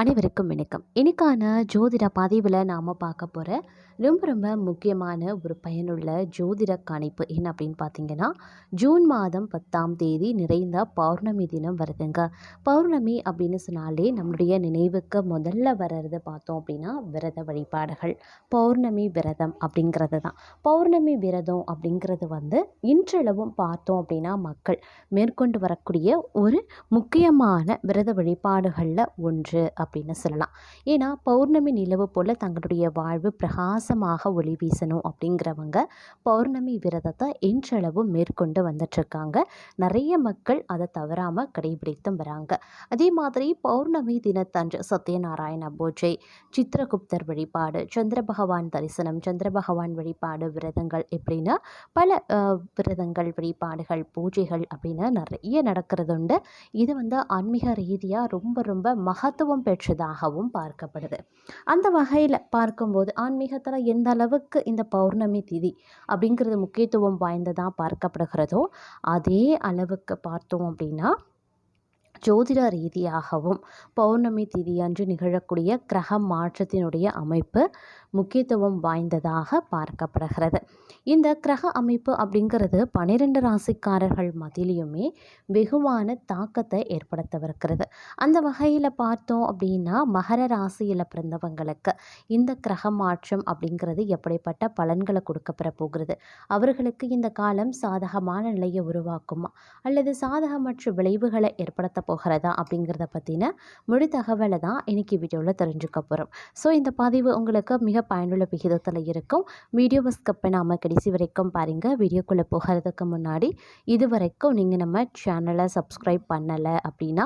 அனைவருக்கும் வணக்கம். இன்னைக்கான ஜோதிட பதிவில் நாம் பார்க்க போகிற ரொம்ப ரொம்ப முக்கியமான ஒரு பயனுள்ள ஜோதிட கணிப்பு என்ன அப்படின்னு பார்த்தீங்கன்னா ஜூன் மாதம் பத்தாம் தேதி நிறைந்த பௌர்ணமி தினம் வருதுங்க. பௌர்ணமி அப்படின்னு சொன்னாலே நம்மளுடைய நினைவுக்கு முதல்ல வர்றது பார்த்தோம் அப்படின்னா விரத வழிபாடுகள் பௌர்ணமி விரதம் அப்படிங்கிறது தான். பௌர்ணமி விரதம் அப்படிங்கிறது வந்து இன்றளவும் பார்த்தோம் அப்படின்னா மக்கள் மேற்கொண்டு வரக்கூடிய ஒரு முக்கியமான விரத வழிபாடுகளில் ஒன்று அப்படின்னு சொல்லலாம். ஏன்னா பௌர்ணமி நிலவு போல் தங்களுடைய வாழ்வு பிரகாசமாக ஒளி வீசணும் அப்படிங்கிறவங்க பௌர்ணமி விரதத்தை இன்றளவு மேற்கொண்டு வந்துட்டுருக்காங்க நிறைய மக்கள் அதை தவறாமல் கடைபிடித்தும் வராங்க. அதே மாதிரி பௌர்ணமி தினத்தன்று சத்யநாராயண பூஜை சித்திரகுப்தர் வழிபாடு சந்திர பகவான் தரிசனம் சந்திர பகவான் வழிபாடு விரதங்கள் எப்படின்னா பல விரதங்கள் வழிபாடுகள் பூஜைகள் அப்படின்னு நிறைய நடக்கிறது உண்டு இது வந்து ஆன்மீக ரீதியாக ரொம்ப ரொம்ப மகத்துவம் பெற்றதாகவும் பார்க்கப்படுது. அந்த வகையில் பார்க்கும்போது ஆன்மீகத்தில் எந்த அளவுக்கு இந்த பௌர்ணமி திதி அப்படிங்கிறது முக்கியத்துவம் வாய்ந்ததாக பார்க்கப்படுகிறதோ அதே அளவுக்கு பார்த்தோம் அப்படின்னா ஜோதிட ரீதியாகவும் பௌர்ணமி திதி அன்று நிகழக்கூடிய கிரக மாற்றத்தினுடைய அமைப்பு முக்கியத்துவம் வாய்ந்ததாக பார்க்கப்படுகிறது. இந்த கிரக அமைப்பு அப்படிங்கிறது பன்னிரெண்டு ராசிக்காரர்கள் மத்தியிலையுமே வெகுவான தாக்கத்தை ஏற்படுத்தவிருக்கிறது. அந்த வகையில் பார்த்தோம் அப்படின்னா மகர ராசியில் பிறந்தவங்களுக்கு இந்த கிரக மாற்றம் அப்படிங்கிறது எப்படிப்பட்ட பலன்களை கொடுக்கப்பெற போகிறது? அவர்களுக்கு இந்த காலம் சாதகமான நிலையை உருவாக்குமா? அல்லது சாதகமற்ற விளைவுகளை ஏற்படுத்த போகிறதா அப்படிங்கிறத பற்றின முழு தகவலை தான் இன்னைக்கு வீடியோவில் தெரிஞ்சுக்க போகிறோம் ஸோ இந்த பதிவு உங்களுக்கு மிக பயனுள்ள விகிதத்தில் இருக்கும். வீடியோவை ஸ்கிப் பண்ணாமல் கடைசி வரைக்கும் பாருங்கள் வீடியோக்குள்ளே போகிறதுக்கு முன்னாடி இது வரைக்கும் நீங்கள் நம்ம சேனலை சப்ஸ்கிரைப் பண்ணலை அப்படின்னா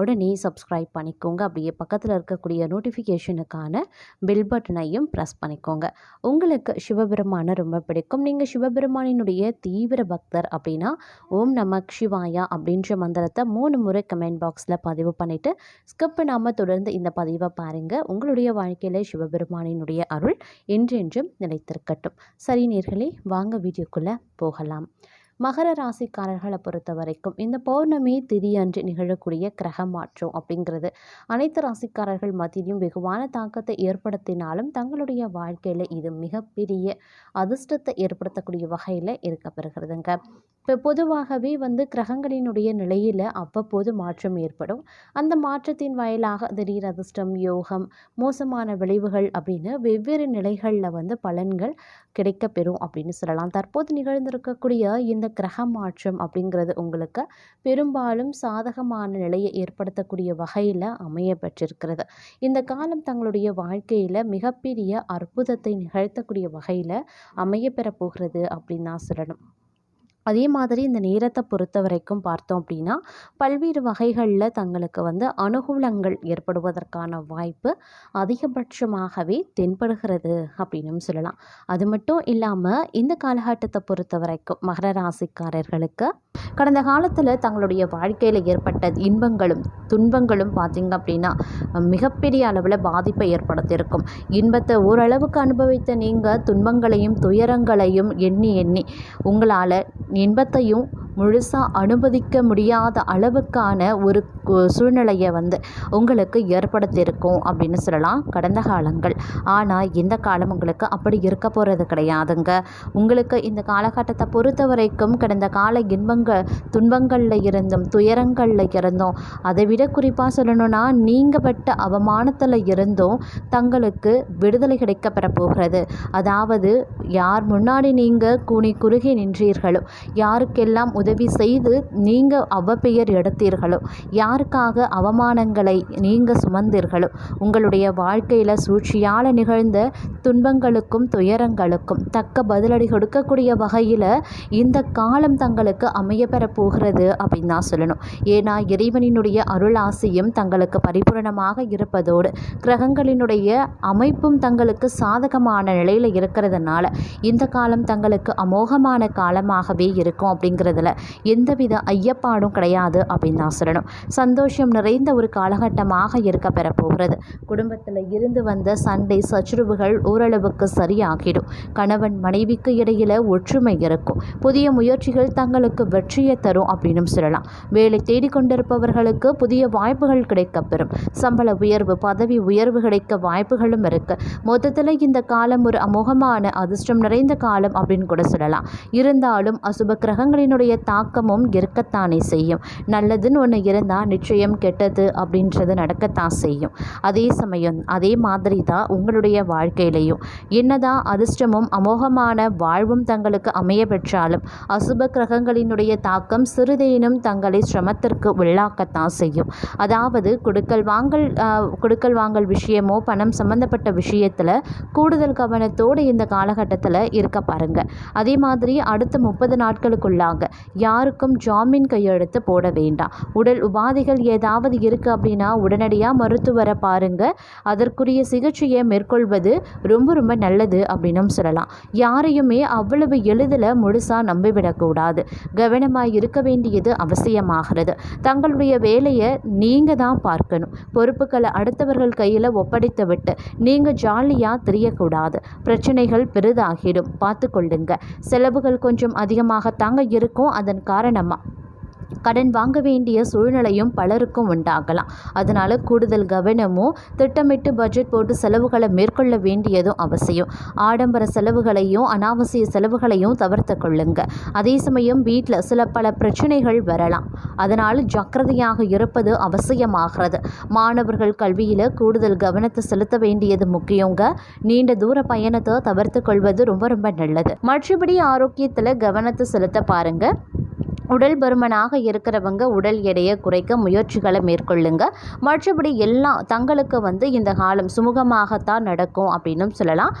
உடனே சப்ஸ்கிரைப் பண்ணிக்கோங்க. அப்படியே பக்கத்தில் இருக்கக்கூடிய நோட்டிஃபிகேஷனுக்கான பில் பட்டனையும் ப்ரெஸ் பண்ணிக்கோங்க. உங்களுக்கு சிவபெருமானை ரொம்ப பிடிக்கும். நீங்கள் சிவபெருமானினுடைய தீவிர பக்தர் அப்படின்னா ஓம் நம சிவாயா அப்படின்ற மந்திரத்தை மூணு முறை கமெண்ட் கமெண்ட் பாக்ஸில் பதிவு பண்ணிவிட்டு ஸ்கிப் பண்ணாமல் தொடர்ந்து இந்த பதிவை பாருங்கள் உங்களுடைய வாழ்க்கையில் சிவபெருமானினுடைய அருள் என்றென்றும் நிலைத்திருக்கட்டும். சரி நேர்களே வாங்க வீடியோக்குள்ளே போகலாம். மகர ராசிக்காரர்களை பொறுத்த வரைக்கும் இந்த பௌர்ணமி திதி அன்று நிகழக்கூடிய கிரக மாற்றம் அப்படிங்கிறது அனைத்து ராசிக்காரர்கள் மத்தியிலும் வெகுவான தாக்கத்தை ஏற்படுத்தினாலும் தங்களுடைய வாழ்க்கையில் இது மிகப்பெரிய அதிர்ஷ்டத்தை ஏற்படுத்தக்கூடிய வகையில் இருக்கப்பெறுகிறதுங்க. இப்போ பொதுவாகவே வந்து கிரகங்களினுடைய நிலையில் அவ்வப்போது மாற்றம் ஏற்படும். அந்த மாற்றத்தின் வாயிலாக திடீர் அதிர்ஷ்டம் யோகம் மோசமான விளைவுகள் அப்படின்னு வெவ்வேறு நிலைகளில் வந்து பலன்கள் கிடைக்கப்பெறும் அப்படின்னு சொல்லலாம். தற்போது நிகழ்ந்திருக்கக்கூடிய இந்த கிரக மாற்றம் அப்படிங்கிறது உங்களுக்கு பெரும்பாலும் சாதகமான நிலையை ஏற்படுத்தக்கூடிய வகையில் அமைய பெற்றிருக்கிறது. இந்த காலம் தங்களுடைய வாழ்க்கையில் மிகப்பெரிய அற்புதத்தை நிகழ்த்தக்கூடிய வகையில் அமைய பெறப் போகிறது அப்படின்னு தான் சொல்லணும். அதே மாதிரி இந்த நேரத்தை பொறுத்த வரைக்கும் பார்த்தோம் அப்படின்னா பல்வேறு வகைகளில் தங்களுக்கு வந்து அனுகூலங்கள் ஏற்படுவதற்கான வாய்ப்பு அதிகபட்சமாகவே தென்படுகிறது அப்படின்னும் சொல்லலாம். அது மட்டும் இல்லாமல் இந்த காலகட்டத்தை பொறுத்த வரைக்கும் மகர ராசிக்காரர்களுக்கு கடந்த காலத்தில் தங்களுடைய வாழ்க்கையில் ஏற்பட்ட இன்பங்களும் துன்பங்களும் பார்த்திங்க அப்படின்னா மிகப்பெரிய அளவில் பாதிப்பை ஏற்படுத்தியிருக்கும். இன்பத்தை ஓரளவுக்கு அனுபவித்த நீங்கள் துன்பங்களையும் துயரங்களையும் எண்ணி எண்ணி உங்களால் இன்பத்தையும் முழுசாக அனுமதிக்க முடியாத அளவுக்கான ஒரு கு- சூழ்நிலையை வந்து உங்களுக்கு ஏற்படுத்தியிருக்கும் அப்படின்னு சொல்லலாம் கடந்த காலங்கள். ஆனால் இந்த காலம் உங்களுக்கு அப்படி இருக்க போகிறது கிடையாதுங்க. உங்களுக்கு இந்த காலகட்டத்தை பொறுத்த வரைக்கும் கடந்த கால இன்பங்கள் துன்பங்களில் இருந்தும் துயரங்களில் இருந்தும் அதை விட குறிப்பாக சொல்லணும்னா நீங்கள் பட்ட அவமானத்தில் இருந்தும் தங்களுக்கு விடுதலை கிடைக்கப்பெற போகிறது. அதாவது யார் முன்னாடி நீங்கள் கூனி குறுகி நின்றீர்களோ யாருக்கெல்லாம் உதவி செய்து நீங்கள் அவப்பெயர் எடுத்தீர்களோ யாருக்காக அவமானங்களை நீங்கள் சுமந்தீர்களோ உங்களுடைய வாழ்க்கையில் சூழ்ச்சியால் நிகழ்ந்த துன்பங்களுக்கும் துயரங்களுக்கும் தக்க பதிலடி கொடுக்கக்கூடிய வகையில் இந்த காலம் தங்களுக்கு அமைய போகிறது அப்படின்னு தான் சொல்லணும். ஏன்னா இறைவனினுடைய அருள் ஆசையும் தங்களுக்கு பரிபூரணமாக இருப்பதோடு கிரகங்களினுடைய அமைப்பும் தங்களுக்கு சாதகமான நிலையில் இருக்கிறதுனால இந்த காலம் தங்களுக்கு அமோகமான காலமாகவே இருக்கும் அப்படிங்கிறதுல எந்தவித ஐயப்பாடும் கிடையாது அப்படின்னு தான் சொல்லணும். சந்தோஷம் நிறைந்த ஒரு காலகட்டமாக இருக்க பெறப்போகிறது. குடும்பத்தில் இருந்து வந்த சண்டை சச்சுரவுகள் ஓரளவுக்கு சரியாகிடும். கணவன் மனைவிக்கு இடையில் ஒற்றுமை இருக்கும். புதிய முயற்சிகள் தங்களுக்கு வெற்றியை தரும் அப்படின்னு சொல்லலாம். வேலை தேடிக்கொண்டிருப்பவர்களுக்கு புதிய வாய்ப்புகள் கிடைக்கப்பெறும் சம்பள உயர்வு பதவி உயர்வு கிடைக்க வாய்ப்புகளும் இருக்கு. மொத்தத்தில் இந்த காலம் ஒரு அமோகமான அதிர்ஷ்டம் நிறைந்த காலம் அப்படின்னு கூட சொல்லலாம். இருந்தாலும் அசுப கிரகங்களினுடைய தாக்கமும் இருக்கத்தானே செய்யும். நல்லதுன்னு ஒன்று இருந்தால் நிச்சயம் கெட்டது அப்படின்றது நடக்கத்தான் செய்யும். அதே சமயம் அதே மாதிரி தான் உங்களுடைய வாழ்க்கையிலையும். என்னதான் அதிர்ஷ்டமும் அமோகமான வாழ்வும் தங்களுக்கு அமைய பெற்றாலும் அசுப கிரகங்களினுடைய தாக்கம் சிறிதேனும் தங்களை சிரமத்திற்கு உள்ளாக்கத்தான் செய்யும். அதாவது கொடுக்கல் வாங்கல் கொடுக்கல் வாங்கல் விஷயமோ பணம் சம்பந்தப்பட்ட விஷயத்தில் கூடுதல் கவனத்தோடு இந்த காலகட்டத்தில் இருக்க பாருங்க. அதே மாதிரி அடுத்த முப்பது நாட்களுக்குள்ளாக யாருக்கும் ஜாமீன் கையெழுத்து போட வேண்டாம். உடல் உபாதைகள் ஏதாவது இருக்குது அப்படின்னா உடனடியாக மருத்துவரை பாருங்கள் அதற்குரிய சிகிச்சையை மேற்கொள்வது ரொம்ப ரொம்ப நல்லது அப்படின்னும் சொல்லலாம். யாரையுமே அவ்வளவு எளிதில் முழுசாக நம்பிவிடக்கூடாது. கவனமாக இருக்க வேண்டியது அவசியமாகிறது. தங்களுடைய வேலையை நீங்கள் தான் பார்க்கணும். பொறுப்புகளை அடுத்தவர்கள் கையில் ஒப்படைத்து விட்டு நீங்கள் ஜாலியாக தெரியக்கூடாது. பிரச்சனைகள் பெரிதாகிடும். பார்த்து கொள்ளுங்க செலவுகள் கொஞ்சம் அதிகமாகத்தாங்க இருக்கும். அதன் காரணமாக கடன் வாங்க வேண்டிய சூழ்நிலையும் பலருக்கும் உண்டாகலாம். அதனால் கூடுதல் கவனமும் திட்டமிட்டு பட்ஜெட் போட்டு செலவுகளை மேற்கொள்ள வேண்டியதும் அவசியம். ஆடம்பர செலவுகளையும் அனாவசிய செலவுகளையும் தவிர்த்து கொள்ளுங்க. அதே சமயம் வீட்டில் சில பல பிரச்சனைகள் வரலாம். அதனால் ஜாக்கிரதையாக இருப்பது அவசியமாகிறது. மாணவர்கள் கல்வியில் கூடுதல் கவனத்தை செலுத்த வேண்டியது முக்கியங்க. நீண்ட தூர பயணத்தை தவிர்த்து கொள்வது ரொம்ப ரொம்ப நல்லது. மற்றபடி ஆரோக்கியத்தில் கவனத்தை செலுத்த பாருங்கள் உடல் பருமனாக இருக்கிறவங்க உடல் எடையை குறைக்க முயற்சிகளை மேற்கொள்ளுங்க. மற்றபடி எல்லாம் தங்களுக்கு வந்து இந்த காலம் சுமூகமாகத்தான் நடக்கும் அப்படின்னும் சொல்லலாம்.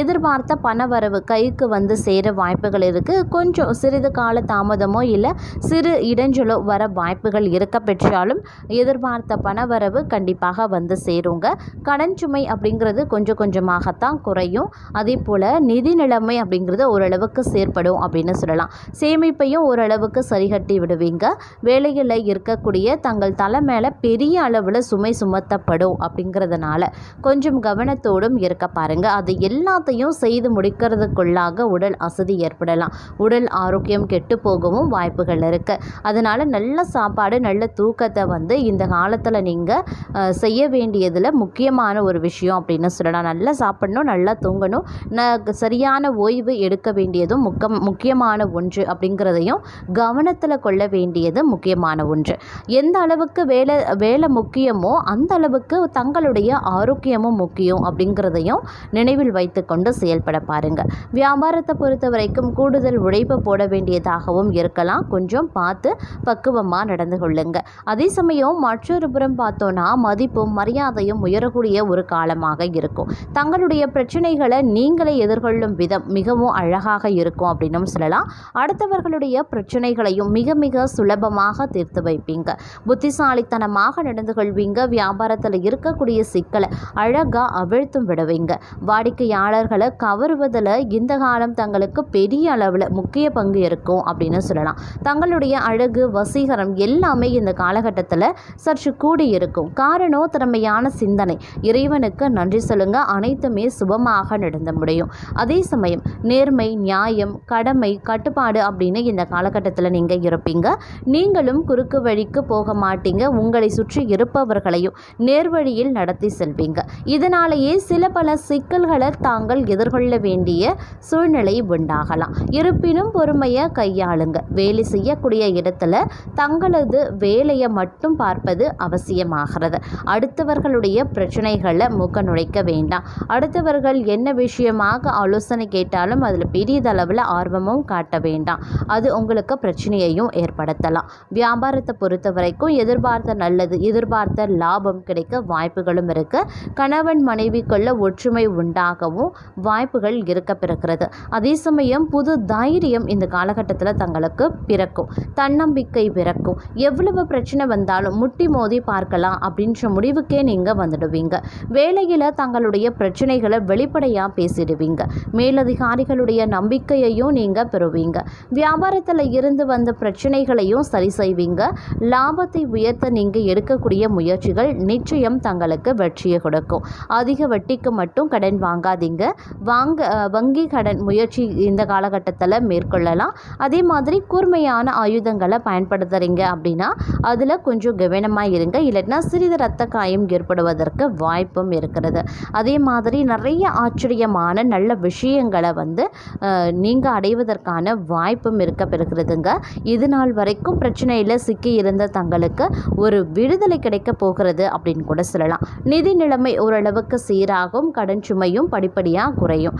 எதிர்பார்த்த பணவரவு கைக்கு வந்து சேர வாய்ப்புகள் இருக்குது கொஞ்சம் சிறிது கால தாமதமோ இல்லை சிறு இடைஞ்சலோ வர வாய்ப்புகள் இருக்க பெற்றாலும் எதிர்பார்த்த பணவரவு கண்டிப்பாக வந்து சேருங்க. கடன் சுமை அப்படிங்கிறது கொஞ்சம் கொஞ்சமாகத்தான் குறையும். அதே போல் நிதி நிலைமை அப்படிங்கிறது ஓரளவுக்கு சேர்ப்படும் அப்படின்னு சொல்லலாம். சேமிப்பையும் ஓரளவுக்கு சரிகட்டி விடுவீங்க. வேலைகளில் இருக்கக்கூடிய தங்கள் தலை மேலே பெரிய அளவில் சுமை சுமத்தப்படும் அப்படிங்கிறதுனால கொஞ்சம் கவனத்தோடும் இருக்க பாருங்க. அது எல்லாத்தையும் செய்து முடிக்கிறதுக்குள்ளாக உடல் அசதி ஏற்படலாம். உடல் ஆரோக்கியம் கெட்டு போகவும் வாய்ப்புகள் இருக்குது அதனால் நல்ல சாப்பாடு நல்ல தூக்கத்தை வந்து இந்த காலத்தில் நீங்கள் செய்ய வேண்டியதில் முக்கியமான ஒரு விஷயம் அப்படின்னு சொல்லலாம். நல்லா சாப்பிடணும் நல்லா தூங்கணும். ந சரியான ஓய்வு எடுக்க வேண்டியதும் முக்கம் முக்கியமான ஒன்று அப்படிங்கிறதையும் கவனத்தில் கொள்ள வேண்டியது முக்கியமான ஒன்று. எந்த அளவுக்கு வேலை வேலை முக்கியமோ அந்த அளவுக்கு தங்களுடைய ஆரோக்கியமும் முக்கியம் அப்படிங்கிறதையும் நினைவில் வைத்துக்கொண்டு செயல்பட பாருங்கள் வியாபாரத்தை பொறுத்த வரைக்கும் கூடுதல் உழைப்பு போட வேண்டியதாகவும் இருக்கலாம். கொஞ்சம் பார்த்து பக்குவமாக நடந்து கொள்ளுங்க. அதே சமயம் மற்றொரு புறம் பார்த்தோன்னா மதிப்பும் மரியாதையும் உயரக்கூடிய ஒரு காலமாக இருக்கும். தங்களுடைய பிரச்சனைகளை நீங்களே எதிர்கொள்ளும் விதம் மிகவும் அழகாக இருக்கும் அப்படின்னும் சொல்லலாம். அடுத்தவர்களுடைய பிரச்சனைகளையும் மிக மிக சுலபமாக தீர்த்து வைப்பீங்க. புத்திசாலித்தனமாக நடந்து கொள்வீங்க. வியாபாரத்தில் இருக்கக்கூடிய சிக்கலை அழகாக அவிழ்த்தும் விடுவீங்க. வாடிக்கையாளர்களை கவருவதில் இந்த காலம் தங்களுக்கு பெரிய அளவில் முக்கிய பங்கு இருக்கும் அப்படின்னு சொல்லலாம். தங்களுடைய அழகு வசீகரம் எல்லாமே இந்த காலகட்டத்தில் சற்று கூடி இருக்கும். காரணம் திறமையான சிந்தனை. இறைவனுக்கு நன்றி சொல்லுங்க. அனைத்துமே சுபமாக நடந்து முடியும். அதே சமயம் நேர்மை நியாயம் கடமை கட்டுப்பாடு அப்படின்னு இந்த காலகட்டத்தில் நீங்கள் இருப்பீங்க. நீங்களும் குறுக்கு வழிக்கு போக மாட்டீங்க. உங்களை சுற்றி இருப்பவர்களையும் நேர்வழியில் நடத்தி செல்வீங்க. இதனாலேயே சில பல சிக்கல்களை தாங்கள் எதிர்கொள்ள வேண்டிய சூழ்நிலை உண்டாகலாம். இருப்பினும் பொறுமையை கையாளுங்க. வேலை செய்யக்கூடிய இடத்துல தங்களது வேலையை மட்டும் பார்ப்பது அவசியமாகிறது. அடுத்தவர்களுடைய பிரச்சனைகளை மூக்க நுழைக்க வேண்டாம். அடுத்தவர்கள் என்ன விஷயமாக ஆலோசனை கேட்டாலும் அதில் பெரியதளவில் ஆர்வமும் காட்ட வேண்டாம். அது உங்களுக்கு பிரச்சனை பிரச்சனையையும் ஏற்படுத்தலாம். வியாபாரத்தை பொறுத்த வரைக்கும் எதிர்பார்த்த நல்லது எதிர்பார்த்த லாபம் கிடைக்க வாய்ப்புகளும் இருக்குது கணவன் மனைவிக்குள்ள ஒற்றுமை உண்டாகவும் வாய்ப்புகள் இருக்க பிறக்கிறது. அதே சமயம் புது தைரியம் இந்த காலகட்டத்தில் தங்களுக்கு பிறக்கும். தன்னம்பிக்கை பிறக்கும். எவ்வளவு பிரச்சனை வந்தாலும் முட்டி மோதி பார்க்கலாம் அப்படின்ற முடிவுக்கே நீங்கள் வந்துடுவீங்க. வேலையில் தங்களுடைய பிரச்சனைகளை வெளிப்படையாக பேசிடுவீங்க. மேலதிகாரிகளுடைய நம்பிக்கையையும் நீங்கள் பெறுவீங்க. வியாபாரத்தில் இருந்து வந்த பிரச்சனைகளையும் சரி செய்வீங்க. லாபத்தை உயர்த்த நீங்கள் எடுக்கக்கூடிய முயற்சிகள் நிச்சயம் தங்களுக்கு வெற்றியை கொடுக்கும். அதிக வட்டிக்கு மட்டும் கடன் வாங்காதீங்க. வாங்க வங்கி கடன் முயற்சி இந்த காலகட்டத்தில் மேற்கொள்ளலாம். அதே மாதிரி கூர்மையான ஆயுதங்களை பயன்படுத்துகிறீங்க அப்படின்னா அதில் கொஞ்சம் கவனமாக இருங்க. இல்லைன்னா சிறிது ரத்த காயம் ஏற்படுவதற்கு வாய்ப்பும் இருக்கிறது. அதே மாதிரி நிறைய ஆச்சரியமான நல்ல விஷயங்களை வந்து நீங்கள் அடைவதற்கான வாய்ப்பும் இருக்க பெறுகிறதுங்க. இது நாள் வரைக்கும் பிரச்சனையில் சிக்கி இருந்த தங்களுக்கு ஒரு விடுதலை கிடைக்க போகிறது அப்படின்னு கூட சொல்லலாம். நிதி நிலைமை ஓரளவுக்கு சீராகும் கடன் சுமையும் படிப்படியாக குறையும்.